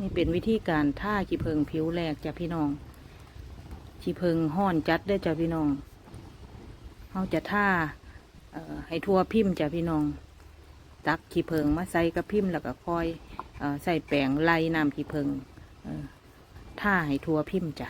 นี่เป็นวิธีการท่าขี้เพิงผิวแรกจ้ะพี่น้องขี้เพิงห้อนจัดได้จ้ะพี่น้องเขาจะท่าให้ทั่วพิมพ์จ้ะพี่น้อง ตักขี้เพิงมาใส่กับพิมพ์แล้วก็คอยอใส่แป้งไล่น้ำขี้เพิงท่าให้ทั่วพิมพ์จ้ะ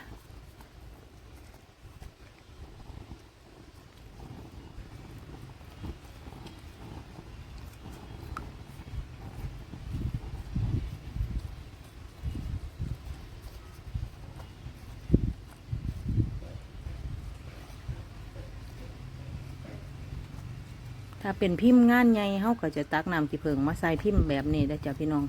ถ้าเป็นพิมพ์งานใหญ่เขาก็จะตักน้ำขี้เพิงมาใส่พิมพ์แบบนี้ได้จ้ะพี่น้อง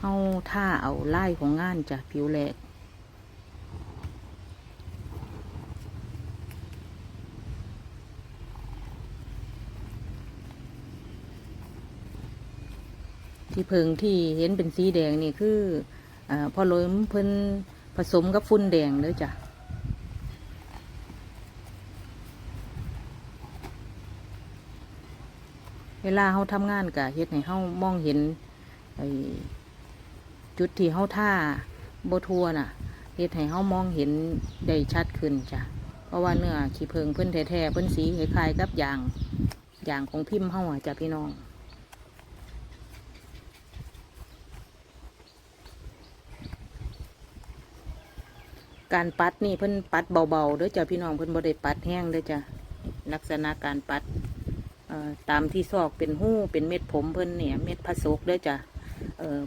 เอาท่าเอาไล่ของงานจ้ะผิวแหลก ที่เพิงที่เห็นเป็นสีแดงนี่คืออพอโรยเพิ่นผสมกับฟุ้นแดงเลยจ้ะเวลาเขาทำงานกะเฮ็ดให้เขามองเห็นไอ้จุดที่เขาท่าโบทัวน่ะเฮ็ดให้เขามองเห็นได้ชัดขึ้นจ้ะเพราะว่าเนื้อขี้เพิงเพิ่นแท้ๆเพิ่นสีคล้ายๆกับยางยางของพิมพ์เฮาอะจ้ะพี่น้อง การปัดนี่เพิ่นปัดเบาๆเด้อจ้ะพี่น้องเพิ่นบ่ได้ปัดแห้งเด้อจ้ะลักษณะการปัดตามที่ซอกเป็นหู้เป็นเม็ดผมเพิ่นเนี่ยเม็ดผสกเด้อจ้ะ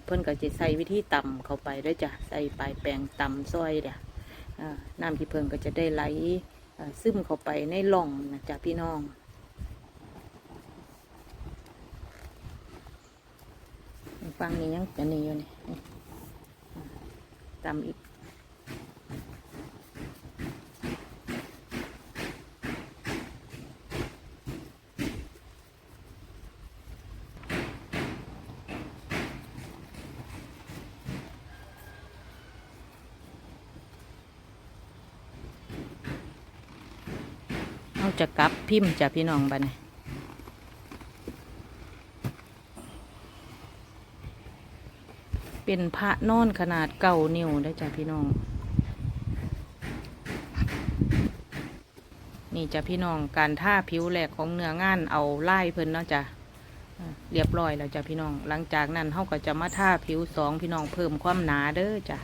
เพิ่นก็จะใส่วิธีต่ำเข้าไปเด้อจ้ะใส่ปลายแปรงต่ำซอยเด้ออ่าน้ำที่เพิ่นก็จะได้ไหลซึมเข้าไปในร่องนะจ้ะพี่น้องฟังนี่ยังอันนี้อยู่นี่ตำอีก เราจะกลับพิมพ์จ้ะพี่น้องบัดนี้เป็นพระนอนขนาดเก่านิ้วได้จ้ะพี่น้อง นี่จ้ะพี่น้องการท่าผิวแหลกของเนื้องานเอาไล่เพิ่นเนาะจ้ะเรียบร้อยแล้วจ้ะพี่น้อง หลังจากนั้นเขาก็จะมาท่าผิวสองพี่น้องเพิ่มความหนาเด้อจ้ะ